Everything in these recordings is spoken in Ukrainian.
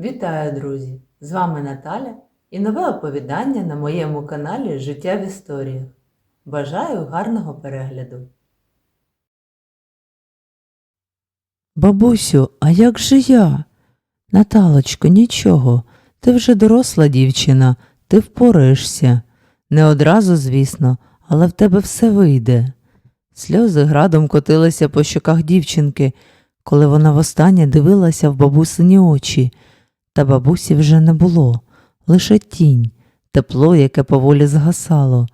Вітаю, друзі! З вами Наталя і нове оповідання на моєму каналі Життя в історіях. Бажаю гарного перегляду! Бабусю, а як же я? Наталочко, нічого. Ти вже доросла дівчина, ти впораєшся. Не одразу, звісно, але в тебе все вийде. Сльози градом котилися по щоках дівчинки, коли вона востаннє дивилася в бабусині очі. Та бабусі вже не було, лише тінь, тепло, яке поволі згасало.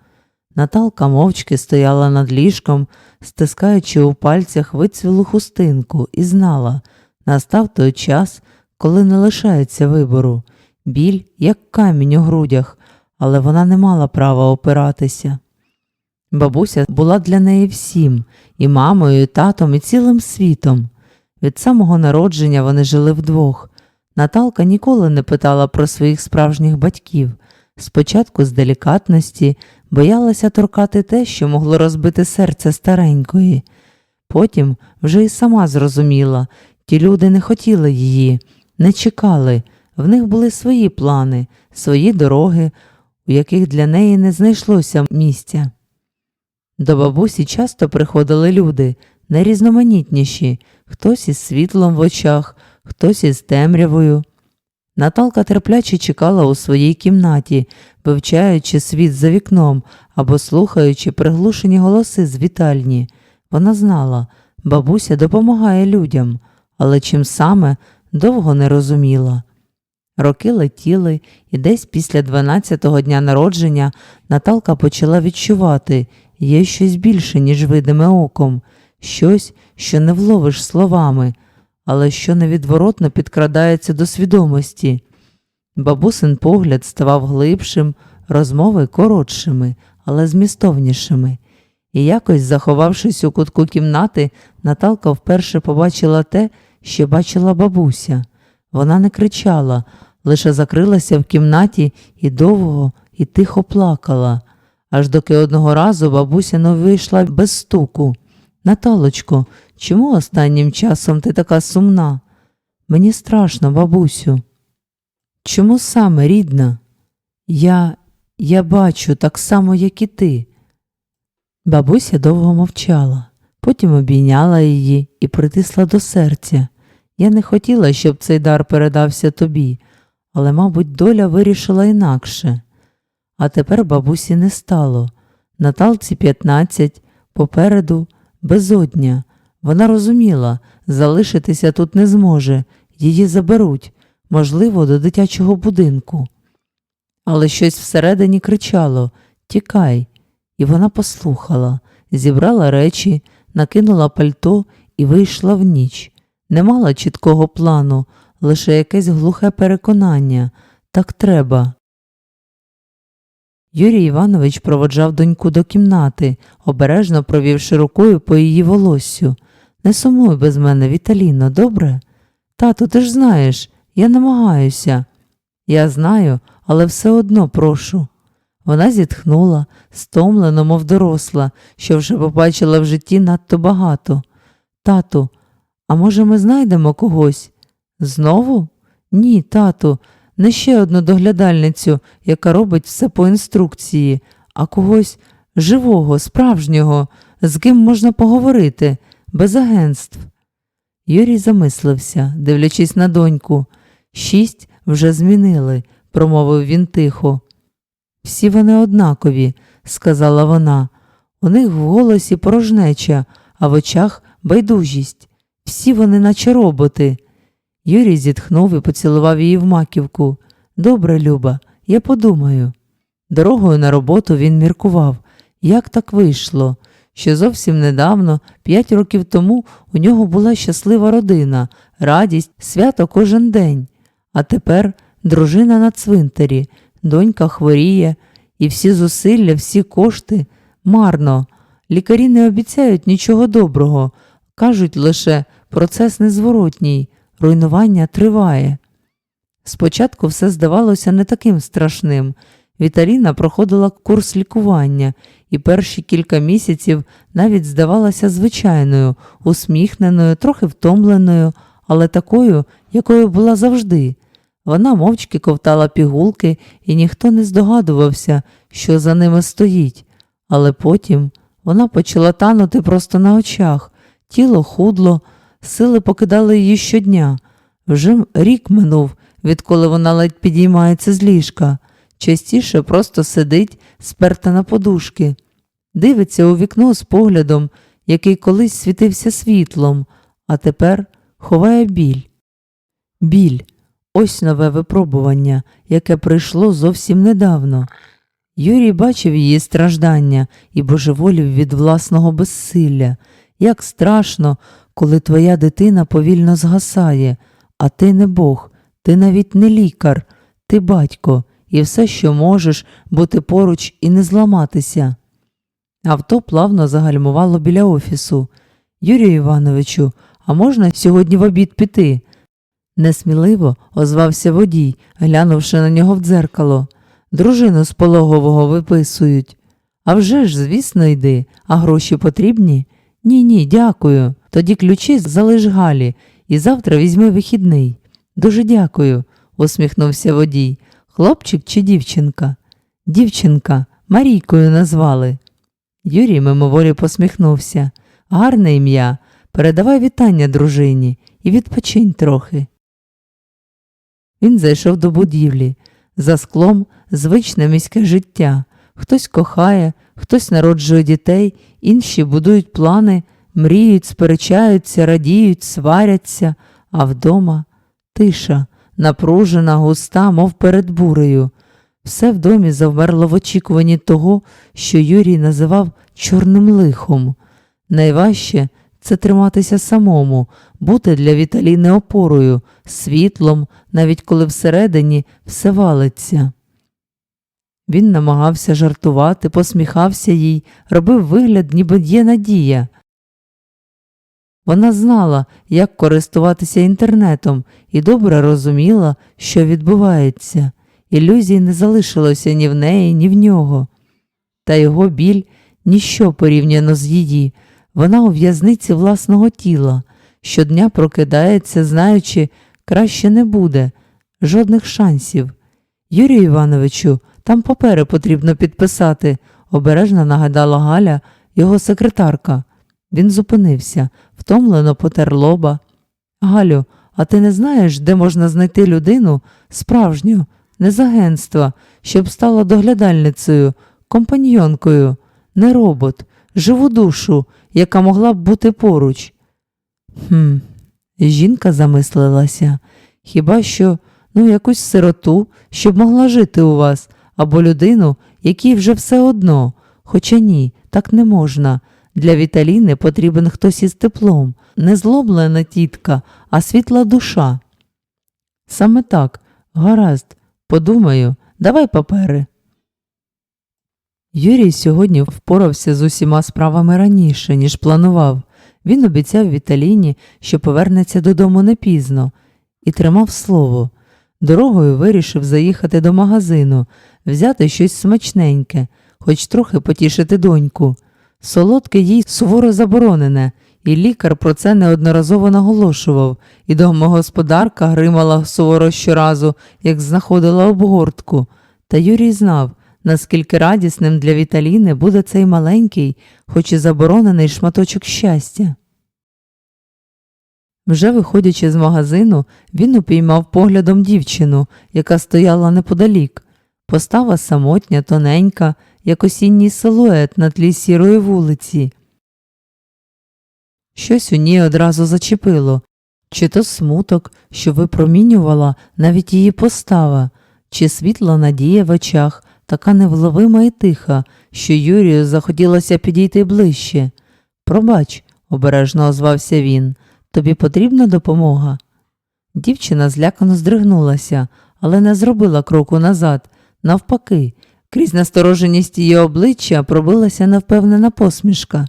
Наталка мовчки стояла над ліжком, стискаючи у пальцях вицвілу хустинку, і знала, настав той час, коли не лишається вибору. Біль, як камінь у грудях, але вона не мала права опиратися. Бабуся була для неї всім і мамою, і татом, і цілим світом. Від самого народження вони жили вдвох. Наталка ніколи не питала про своїх справжніх батьків. Спочатку з делікатності боялася торкати те, що могло розбити серце старенької. Потім вже й сама зрозуміла, ті люди не хотіли її, не чекали, в них були свої плани, свої дороги, у яких для неї не знайшлося місця. До бабусі часто приходили люди, найрізноманітніші, хтось із світлом в очах, хтось із темрявою. Наталка терпляче чекала у своїй кімнаті, вивчаючи світ за вікном або слухаючи приглушені голоси з вітальні. Вона знала, бабуся допомагає людям, але чим саме довго не розуміла. Роки летіли, і десь після 12-го дня народження Наталка почала відчувати є щось більше, ніж видиме оком, щось, що не вловиш словами, але що невідворотно підкрадається до свідомості. Бабусин погляд ставав глибшим, розмови коротшими, але змістовнішими. І якось, заховавшись у кутку кімнати, Наталка вперше побачила те, що бачила бабуся. Вона не кричала, лише закрилася в кімнаті і довго і тихо плакала, аж доки одного разу бабуся не вийшла без стуку. Наталочко, чому останнім часом ти така сумна? Мені страшно, бабусю. Чому саме, рідна? Я, я бачу так само, як і ти. Бабуся довго мовчала, потім обійняла її і притисла до серця. Я не хотіла, щоб цей дар передався тобі, але, мабуть, доля вирішила інакше. А тепер бабусі не стало. Наталці 15, попереду безодня. Вона розуміла, залишитися тут не зможе, її заберуть, можливо, до дитячого будинку. Але щось всередині кричало Тікай. І вона послухала, зібрала речі, накинула пальто і вийшла в ніч. Не мала чіткого плану, лише якесь глухе переконання так треба. Юрій Іванович проводжав доньку до кімнати, обережно провівши рукою по її волоссю. Не сумуй без мене, Віталіно, добре? Тату, ти ж знаєш, я намагаюся. Я знаю, але все одно прошу. Вона зітхнула, стомлено, мов доросла, що вже побачила в житті надто багато. Тату, а може, ми знайдемо когось? Знову? Ні, тату, не ще одну доглядальницю, яка робить все по інструкції, а когось живого, справжнього, з ким можна поговорити, без агентств. Юрій замислився, дивлячись на доньку. Шість вже змінили, промовив він тихо. Всі вони однакові, сказала вона. У них в голосі порожнеча, а в очах байдужість. Всі вони, наче роботи. Юрій зітхнув і поцілував її в маківку. Добре, Люба, я подумаю. Дорогою на роботу він міркував, як так вийшло, що зовсім недавно, п'ять років тому, у нього була щаслива родина, радість, свято кожен день. А тепер дружина на цвинтарі, донька хворіє, і всі зусилля, всі кошти марно. Лікарі не обіцяють нічого доброго, кажуть лише процес незворотній, руйнування триває. Спочатку все здавалося не таким страшним. Віталіна проходила курс лікування і перші кілька місяців навіть здавалася звичайною, усміхненою, трохи втомленою, але такою, якою була завжди. Вона мовчки ковтала пігулки, і ніхто не здогадувався, що за ними стоїть. Але потім вона почала танути просто на очах, тіло худло, сили покидали її щодня. Вже рік минув, відколи вона ледь підіймається з ліжка, частіше просто сидить, сперта на подушки, дивиться у вікно з поглядом, який колись світився світлом, а тепер ховає біль. Біль ось нове випробування, яке прийшло зовсім недавно. Юрій бачив її страждання і божеволів від власного безсилля. Як страшно, коли твоя дитина повільно згасає, а ти не Бог, ти навіть не лікар, ти батько, і все, що можеш, бути поруч і не зламатися. Авто плавно загальмувало біля офісу. Юрію Івановичу, а можна сьогодні в обід піти? Несміливо озвався водій, глянувши на нього в дзеркало. Дружину з пологового виписують. А вже ж, звісно, йди, а гроші потрібні? Ні, ні, дякую. Тоді ключі залиш Галі, і завтра візьми вихідний. Дуже дякую, усміхнувся водій. Хлопчик чи дівчинка? Дівчинка, Марійкою назвали. Юрій мимоволі посміхнувся. Гарне ім'я. Передавай вітання дружині і відпочинь трохи. Він зайшов до будівлі. За склом звичне міське життя. Хтось кохає, хтось народжує дітей, інші будують плани, мріють, сперечаються, радіють, сваряться, а вдома тиша, напружена, густа, мов перед бурею. Все в домі завмерло в очікуванні того, що Юрій називав чорним лихом. Найважче це триматися самому, бути для Віталіни опорою, світлом, навіть коли всередині все валиться. Він намагався жартувати, посміхався їй, робив вигляд, ніби є надія. Вона знала, як користуватися інтернетом, і добре розуміла, що відбувається. Ілюзій не залишилося ні в неї, ні в нього. Та його біль ніщо порівняно з її. Вона у в'язниці власного тіла, щодня прокидається, знаючи, краще не буде, жодних шансів. Юрію Івановичу, там папери потрібно підписати, обережно нагадала Галя, його секретарка. Він зупинився, втомлено потер лоба. Галю, а ти не знаєш, де можна знайти людину справжню, не з агентства, щоб стала доглядальницею, компаньйонкою, не робот, живу душу, яка могла б бути поруч. Хм, жінка замислилася. Хіба що, ну, якусь сироту, щоб могла жити у вас, або людину, якій вже все одно. Хоча ні, так не можна. Для Віталіни потрібен хтось із теплом, не злоблена тітка, а світла душа. Саме так, гаразд, подумаю, давай папери. Юрій сьогодні впорався з усіма справами раніше, ніж планував. Він обіцяв Віталіні, що повернеться додому не пізно, і тримав слово. Дорогою вирішив заїхати до магазину, взяти щось смачненьке, хоч трохи потішити доньку. Солодке їй суворо заборонене, і лікар про це неодноразово наголошував, і домогосподарка гримала суворо щоразу, як знаходила обгортку. Та Юрій знав, наскільки радісним для Віталіни буде цей маленький, хоч і заборонений шматочок щастя. Вже виходячи з магазину, він упіймав поглядом дівчину, яка стояла неподалік. Постава самотня, тоненька, як осінній силует на тлі сірої вулиці. Щось у ній одразу зачепило чи то смуток, що випромінювала навіть її постава, чи світла надія в очах, така невловима і тиха, що Юрію захотілося підійти ближче. Пробач, обережно озвався він, тобі потрібна допомога? Дівчина злякано здригнулася, але не зробила кроку назад. Навпаки, крізь настороженість її обличчя пробилася невпевнена посмішка.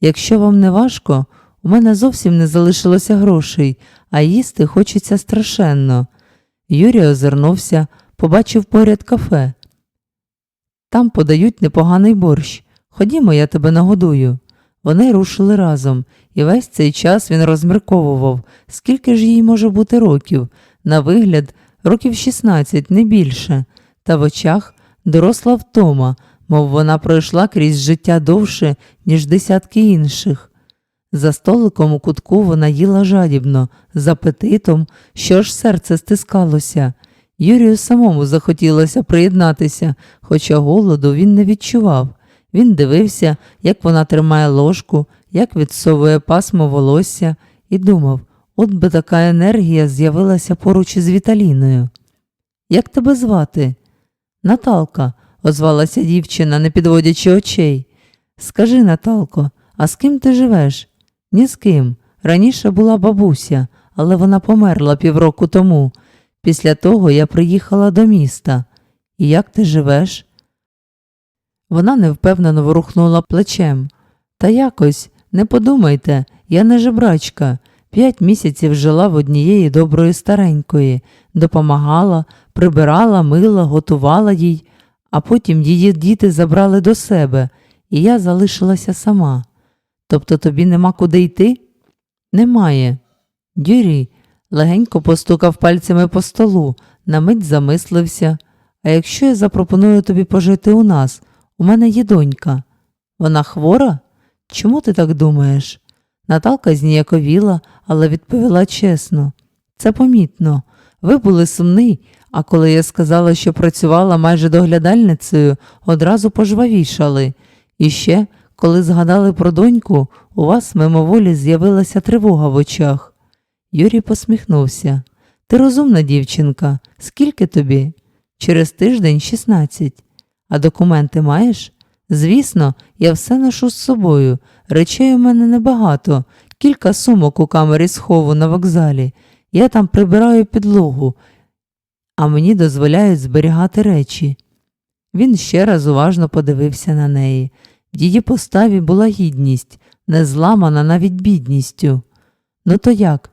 Якщо вам не важко, у мене зовсім не залишилося грошей, а їсти хочеться страшенно. Юрій озирнувся, побачив поряд кафе. Там подають непоганий борщ. Ходімо, я тебе нагодую. Вони рушили разом, і весь цей час він розмірковував, скільки ж їй може бути років. На вигляд, років 16, не більше, та в очах доросла втома, мов вона пройшла крізь життя довше, ніж десятки інших. За столиком у кутку вона їла жадібно, з апетитом, що аж серце стискалося. Юрію самому захотілося приєднатися, хоча голоду він не відчував. Він дивився, як вона тримає ложку, як відсовує пасмо волосся, і думав, от би така енергія з'явилася поруч із Віталіною. Як тебе звати? Наталка, озвалася дівчина, не підводячи очей. Скажи, Наталко, а з ким ти живеш? Ні з ким. Раніше була бабуся, але вона померла півроку тому. Після того я приїхала до міста. І як ти живеш? Вона невпевнено ворухнула плечем. Та якось, не подумайте, я не жебрачка. П'ять місяців жила в однієї доброї старенької, допомагала, прибирала, мила, готувала їй, а потім її діти забрали до себе, і я залишилася сама. Тобто тобі нема куди йти? Немає. Юрій легенько постукав пальцями по столу, на мить замислився. А якщо я запропоную тобі пожити у нас, у мене є донька. Вона хвора? Чому ти так думаєш? Наталка зніяковіла, але відповіла чесно. Це помітно. Ви були сумний, а коли я сказала, що працювала майже доглядальницею, одразу пожвавішали. І ще, коли згадали про доньку, у вас мимоволі з'явилася тривога в очах. Юрій посміхнувся. Ти розумна дівчинка. Скільки тобі? Через тиждень 16. А документи маєш? Звісно, я все ношу з собою. Речей у мене небагато, кілька сумок у камері схову на вокзалі. Я там прибираю підлогу, а мені дозволяють зберігати речі. Він ще раз уважно подивився на неї. В її поставі була гідність, не зламана навіть бідністю. Ну то як?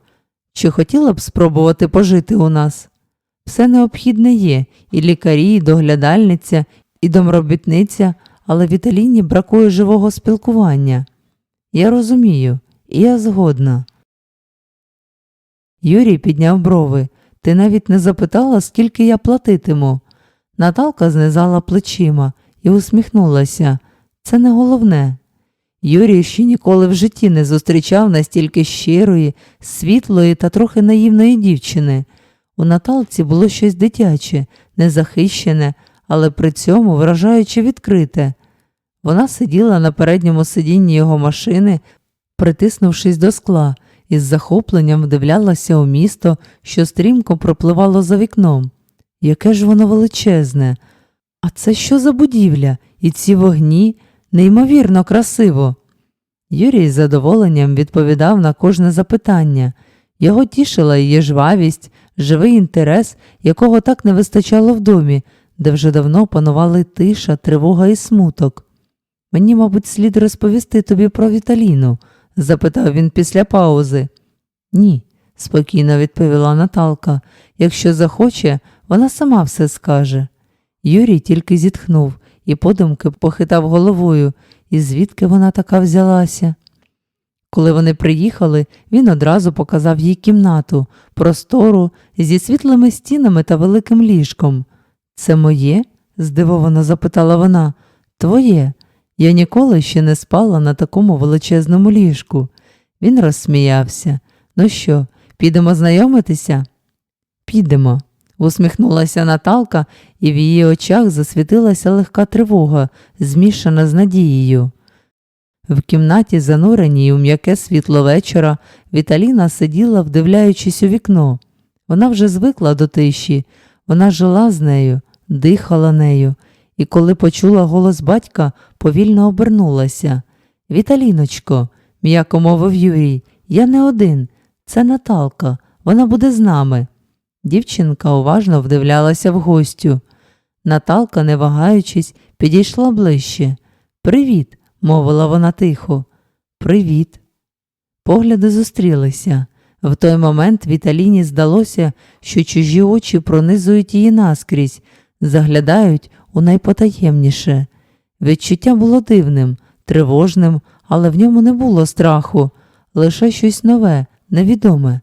Чи хотіла б спробувати пожити у нас? Все необхідне є, і лікарі, і доглядальниця, і домробітниця, але Віталіні бракує живого спілкування. Я розумію, і я згодна. Юрій підняв брови. Ти навіть не запитала, скільки я платитиму. Наталка знизала плечима і усміхнулася. Це не головне. Юрій ще ніколи в житті не зустрічав настільки щирої, світлої та трохи наївної дівчини. У Наталці було щось дитяче, незахищене, але при цьому вражаюче відкрите. Вона сиділа на передньому сидінні його машини, притиснувшись до скла, і з захопленням вдивлялася у місто, що стрімко пропливало за вікном. Яке ж воно величезне! А це що за будівля? І ці вогні неймовірно красиво. Юрій з задоволенням відповідав на кожне запитання. Його тішила її жвавість, живий інтерес, якого так не вистачало в домі, де вже давно панували тиша, тривога і смуток. Мені, мабуть, слід розповісти тобі про Віталіну? Запитав він після паузи. Ні, спокійно відповіла Наталка. Якщо захоче, вона сама все скаже. Юрій тільки зітхнув і подумки похитав головою, і звідки вона така взялася. Коли вони приїхали, він одразу показав їй кімнату, простору зі світлими стінами та великим ліжком. Це моє? здивовано запитала вона. Твоє. Я ніколи ще не спала на такому величезному ліжку. Він розсміявся. Ну що, підемо знайомитися? Підемо, усміхнулася Наталка, і в її очах засвітилася легка тривога, змішана з надією. В кімнаті, зануреній у м'яке світло вечора, Віталіна сиділа, вдивляючись у вікно. Вона вже звикла до тиші, вона жила з нею, дихала нею, і коли почула голос батька, повільно обернулася. Віталіночко, м'яко мовив Юрій, я не один, це Наталка, вона буде з нами. Дівчинка уважно вдивлялася в гостю. Наталка, не вагаючись, підійшла ближче. Привіт, мовила вона тихо. Привіт. Погляди зустрілися. В той момент Віталіні здалося, що чужі очі пронизують її наскрізь, заглядають у найпотаємніше. Відчуття було дивним, тривожним, але в ньому не було страху, лише щось нове, невідоме.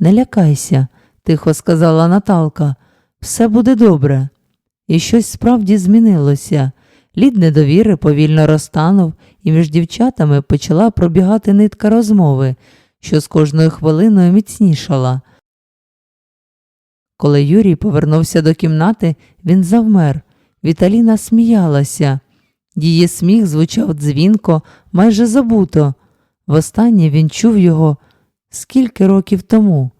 Не лякайся, тихо сказала Наталка. все буде добре. І щось справді змінилося. Лід недовіри повільно розтанув, і між дівчатами почала пробігати нитка розмови, що з кожною хвилиною міцнішала. Коли Юрій повернувся до кімнати, він завмер. Віталіна сміялася. Її сміх звучав дзвінко, майже забуто. Востаннє він чув його скільки років тому.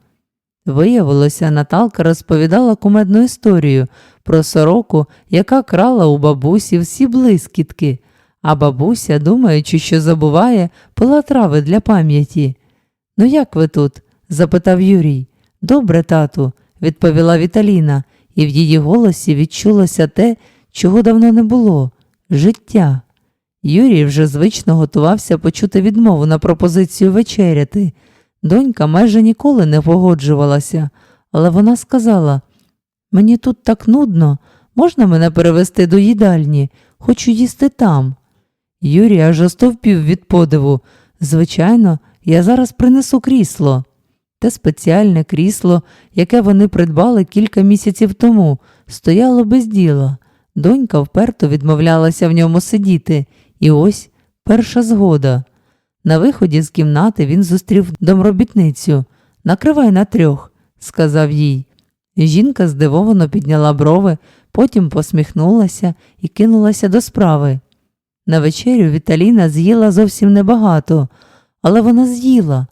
Виявилося, Наталка розповідала кумедну історію про сороку, яка крала у бабусі всі блискітки, а бабуся, думаючи, що забуває, пила трави для пам'яті. Ну, як ви тут? запитав Юрій. Добре, тату, відповіла Віталіна, і в її голосі відчулося те, чого давно не було життя. Юрій вже звично готувався почути відмову на пропозицію вечеряти. Донька майже ніколи не погоджувалася, але вона сказала: Мені тут так нудно, можна мене перевести до їдальні, хочу їсти там. Юрій аж остовпів від подиву. Звичайно, я зараз принесу крісло. Те спеціальне крісло, яке вони придбали кілька місяців тому, стояло без діла. Донька вперто відмовлялася в ньому сидіти, і ось перша згода. На виході з кімнати він зустрів домробітницю. Накривай на трьох, сказав їй. Жінка здивовано підняла брови, потім посміхнулася і кинулася до справи. На вечерю Віталіна з'їла зовсім небагато, але вона з'їла.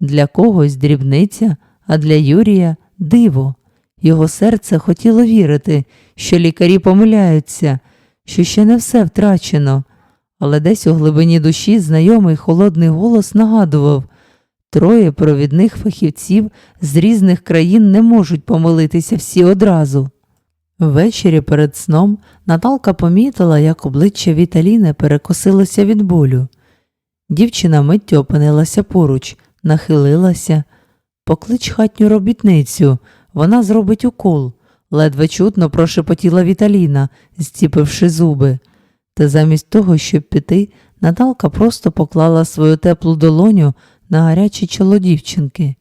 Для когось дрібниця, а для Юрія диво. Його серце хотіло вірити, що лікарі помиляються, що ще не все втрачено. Але десь у глибині душі знайомий холодний голос нагадував троє провідних фахівців з різних країн не можуть помилитися всі одразу. Ввечері перед сном Наталка помітила, як обличчя Віталіни перекосилося від болю. Дівчина миттю опинилася поруч, нахилилася. Поклич хатню робітницю, вона зробить укол, ледве чутно прошепотіла Віталіна, зціпивши зуби. Та замість того, щоб піти, Наталка просто поклала свою теплу долоню на гаряче чоло дівчинки.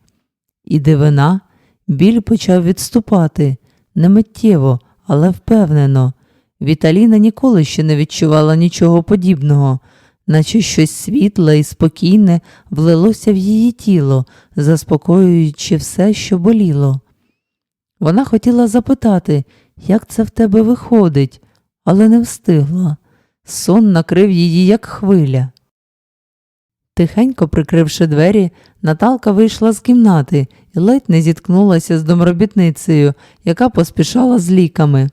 І дивина, біль почав відступати, не миттєво, але впевнено. Віталіна ніколи ще не відчувала нічого подібного, наче щось світле і спокійне влилося в її тіло, заспокоюючи все, що боліло. Вона хотіла запитати, як це в тебе виходить, але не встигла. Сон накрив її, як хвиля. Тихенько прикривши двері, Наталка вийшла з кімнати і ледь не зіткнулася з домробітницею, яка поспішала з ліками.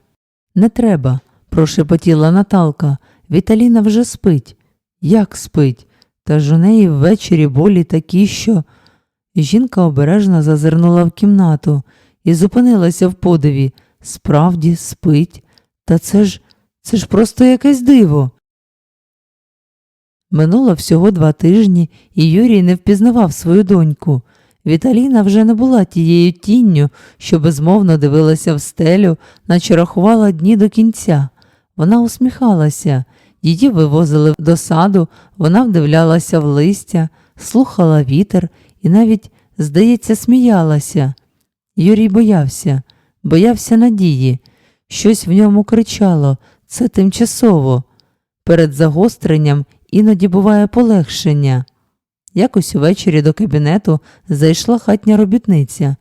Не треба, прошепотіла Наталка. Віталіна вже спить. Як спить? Та ж у неї ввечері болі такі, що. Жінка обережно зазирнула в кімнату і зупинилася в подиві. Справді спить. Та це ж це ж просто якесь диво. Минуло всього два тижні, і Юрій не впізнавав свою доньку. Віталіна вже не була тією тінню, що безмовно дивилася в стелю, наче рахувала дні до кінця. Вона усміхалася, її вивозили до саду, вона вдивлялася в листя, слухала вітер і навіть, здається, сміялася. Юрій боявся, боявся надії. Щось в ньому кричало це тимчасово. Перед загостренням іноді буває полегшення. Якось увечері до кабінету зайшла хатня робітниця.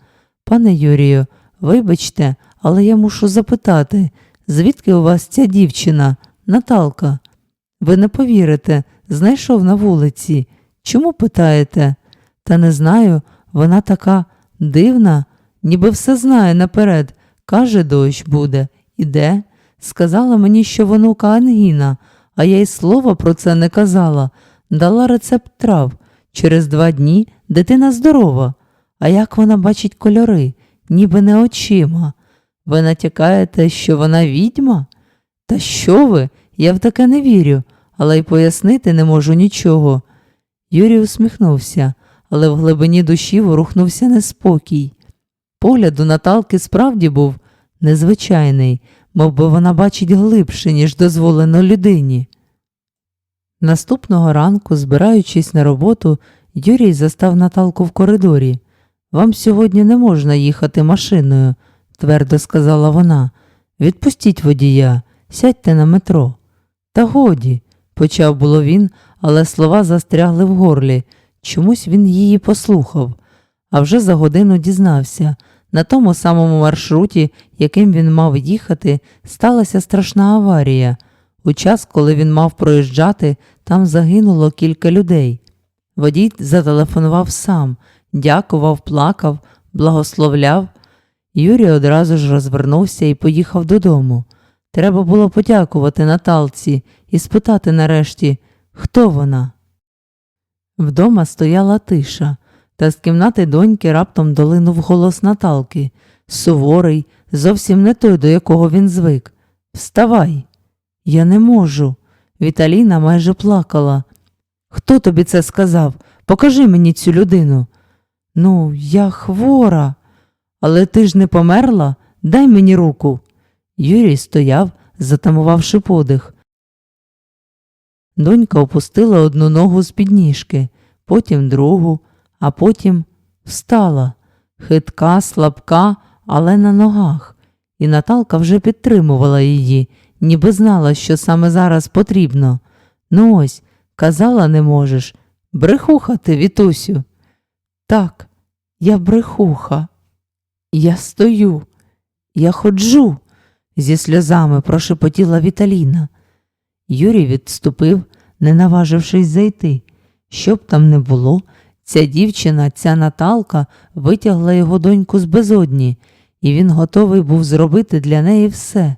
Пане Юрію, вибачте, але я мушу запитати, звідки у вас ця дівчина, Наталка? Ви не повірите, знайшов на вулиці. Чому питаєте? Та не знаю, вона така дивна, ніби все знає наперед. Каже, дощ буде. Іде. Сказала мені, що вонука ангіна, а я й слова про це не казала. Дала рецепт трав. Через два дні дитина здорова. А як вона бачить кольори, ніби не очима. Ви натякаєте, що вона відьма? Та що ви? Я в таке не вірю, але й пояснити не можу нічого. Юрій усміхнувся, але в глибині душі ворухнувся неспокій. Погляд у Наталки справді був незвичайний, мов би вона бачить глибше, ніж дозволено людині. Наступного ранку, збираючись на роботу, Юрій застав Наталку в коридорі. Вам сьогодні не можна їхати машиною, твердо сказала вона. Відпустіть водія, сядьте на метро. Та годі, почав було він, але слова застрягли в горлі. Чомусь він її послухав, а вже за годину дізнався. На тому самому маршруті, яким він мав їхати, сталася страшна аварія. У час, коли він мав проїжджати, там загинуло кілька людей. Водій зателефонував сам, дякував, плакав, благословляв. Юрій одразу ж розвернувся і поїхав додому. Треба було подякувати Наталці і спитати нарешті, хто вона. Вдома стояла тиша, та з кімнати доньки раптом долинув голос Наталки, суворий, зовсім не той, до якого він звик. Вставай. Я не можу. Віталіна майже плакала. Хто тобі це сказав? Покажи мені цю людину. Ну, я хвора. Але ти ж не померла? Дай мені руку. Юрій стояв, затамувавши подих. Донька опустила одну ногу з підніжки, потім другу, а потім встала, хитка, слабка, але на ногах. І Наталка вже підтримувала її, ніби знала, що саме зараз потрібно. Ну ось, казала, не можеш. Брехуха ти, Вітусю. Так, я брехуха. Я стою, я ходжу, зі сльозами прошепотіла Віталіна. Юрій відступив, не наважившись зайти. Що б там не було, ця дівчина, ця Наталка витягла його доньку з безодні, і він готовий був зробити для неї все,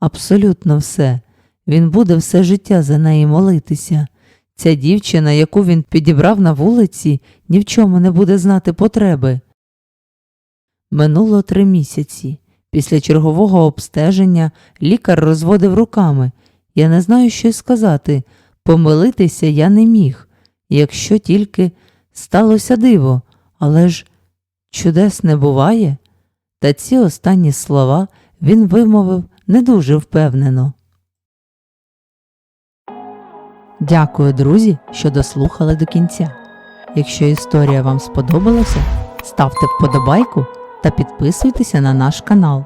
абсолютно все. Він буде все життя за неї молитися. Ця дівчина, яку він підібрав на вулиці, ні в чому не буде знати потреби. Минуло три місяці. Після чергового обстеження лікар розводив руками. Я не знаю, що й сказати. Помилитися я не міг, якщо тільки сталося диво, але ж чудес не буває. Та ці останні слова він вимовив не дуже впевнено. Дякую, друзі, що дослухали до кінця. Якщо історія вам сподобалася, ставте вподобайку та підписуйтеся на наш канал.